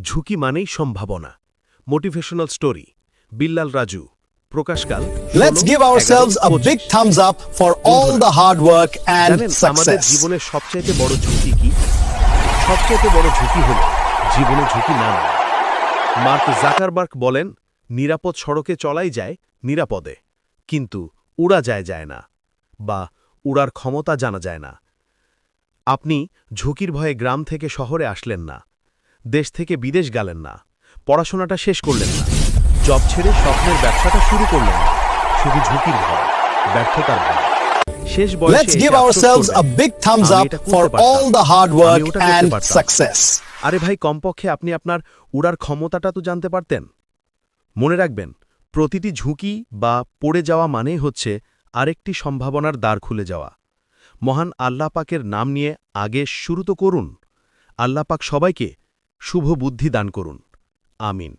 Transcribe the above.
ঝুঁকি মানেই সম্ভাবনা। মোটিভেশনাল স্টোরি বিল্লাল রাজু প্রকাশকাল Let's 16, give ourselves a 11, big thumbs up for all the hard work and আমাদের success. জীবনের সবচাইতে বড় ঝুঁকি কি? সবচাইতে বড় ঝুঁকি হল জীবনে ঝুঁকি না নেওয়া। মার্ক জাকারবার্গ বলেন নিরাপদ সড়কে চলাই যায় নিরাপদে কিন্তু উড়া যায় যায় না বা উড়ার ক্ষমতা জানা যায় না। আপনি ঝুঁকির ভয়ে গ্রাম থেকে শহরে আসলেন না দেশ থেকে বিদেশ গেলেন না। পড়াশোনাটা শেষ করলেন না। জব ছেড়ে স্বপ্নের ব্যবসাটা শুরু করলেন না। শুধু ঝুঁকির ভয় ব্যর্থতার ভয়। শেষ বয়সে. আরে ভাই কমপক্ষে আপনি আপনার উড়ার ক্ষমতাটা তো জানতে পারতেন। মনে রাখবেন প্রতিটি ঝুঁকি বা পড়ে যাওয়া মানেই হচ্ছে আরেকটি সম্ভাবনার দ্বার খুলে যাওয়া। মহান আল্লাহ পাকের নাম নিয়ে আগে শুরু তো করুন। আল্লাহ পাক সবাইকে শুভ বুদ্ধি দান করুন। আমিন।